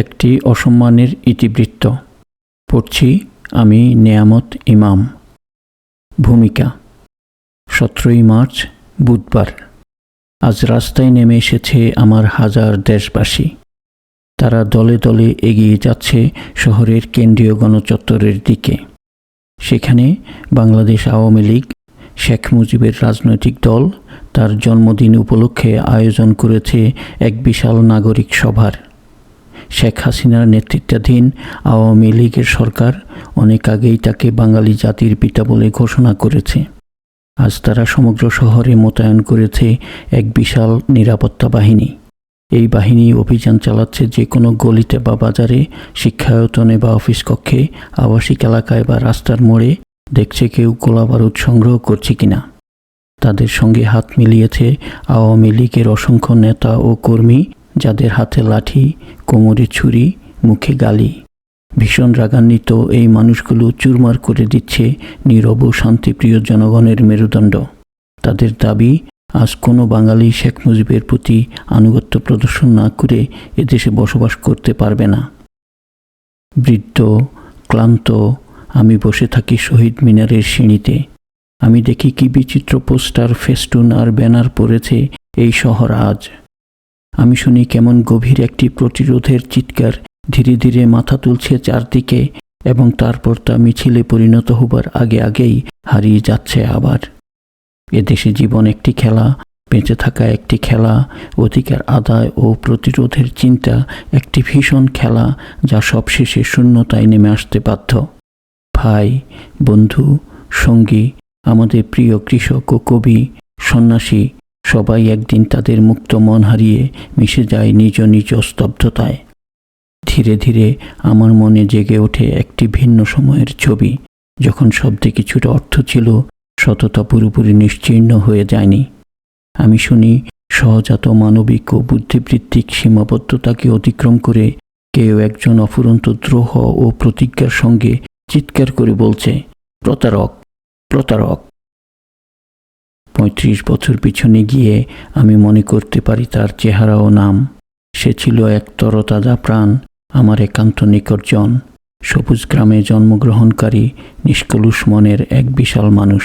একটি অসম্মানের ইতিবৃত্ত। পড়ছি আমি নেয়ামত ইমাম। ভূমিকা, সতেরোই মার্চ, বুধবার। আজ রাস্তায় নেমে এসেছে আমার হাজার দেশবাসী। তারা দলে দলে এগিয়ে যাচ্ছে শহরের কেন্দ্রীয় গণচত্বরের দিকে। সেখানে বাংলাদেশ আওয়ামী লীগ, শেখ মুজিবের রাজনৈতিক দল তার জন্মদিন উপলক্ষে আয়োজন করেছে এক বিশাল নাগরিক সভার। শেখ হাসিনার নেতৃত্বাধীন আওয়ামী লীগের সরকার অনেক আগেই তাকে বাঙালি জাতির পিতা বলে ঘোষণা করেছে। আজ তারা সমগ্র শহরে মোতায়েন করেছে এক বিশাল নিরাপত্তা বাহিনী। এই বাহিনী অভিযান চালাচ্ছে যে কোনো গলিতে বা বাজারে, শিক্ষায়তনে বা অফিস কক্ষে, আবাসিক এলাকায় বা রাস্তার মোড়ে দেখছে কেউ গোলাবারুদ সংগ্রহ করছে কিনা। তাদের সঙ্গে হাত মিলিয়েছে আওয়ামী লীগের অসংখ্য নেতা ও কর্মী যাদের হাতে লাঠি, কোমরে ছুরি, মুখে গালি। ভীষণ রাগান্বিত এই মানুষগুলো চুরমার করে দিচ্ছে নীরব শান্তিপ্রিয় জনগণের মেরুদণ্ড। তাদের দাবি, আজ কোনো বাঙালি শেখ মুজিবের প্রতি আনুগত্য প্রদর্শন না করে এদেশে বসবাস করতে পারবে না। বৃদ্ধ, ক্লান্ত, আমি বসে থাকি শহীদ মিনারের সিঁড়িতে। আমি দেখি কি বিচিত্র পোস্টার, ফেস্টুন আর ব্যানার পড়েছে এই শহর আজ। আমি শুনি কেমন গভীর একটি প্রতিরোধের চিৎকার। ধীরে ধীরে মাথা তুলছে চারদিকে এবং তারপর তা মিছিলে পরিণত হবার আগে আগেই হারিয়ে যাচ্ছে আবার। এদেশে জীবন একটি খেলা, বেঁচে থাকা একটি খেলা, অধিকার আদায় ও প্রতিরোধের চিন্তা একটি ভীষণ খেলা যা সবশেষে শূন্যতায় নেমে আসতে বাধ্য। ভাই, বন্ধু, সঙ্গী, আমাদের প্রিয় কৃষক ও কবি, সন্ন্যাসী সবাই একদিন তাদের মুক্ত মন হারিয়ে মিশে যায় নিজ নিজ স্তব্ধতায়। ধীরে ধীরে আমার মনে জেগে ওঠে একটি ভিন্ন সময়ের ছবি। যখন শব্দে কিছুটা অর্থ ছিল, সততা পুরোপুরি নিশ্চিহ্ন হয়ে যায়নি। আমি শুনি, সহজাত মানবিক ও বুদ্ধিবৃত্তিক সীমাবদ্ধতাকে অতিক্রম করে কেউ একজন অফুরন্ত দ্রোহ ও প্রতিজ্ঞার সঙ্গে চিৎকার করে বলছে, প্রতারক প্রতারক। পঁয়ত্রিশ বছর পিছনে গিয়ে আমি মনে করতে পারি তার চেহারা ও নাম। সে ছিল এক তরতাজা প্রাণ, আমার একান্ত নিকটজন সবুজ গ্রামে জন্মগ্রহণকারী, নিষ্কলুষ মনের এক বিশাল মানুষ।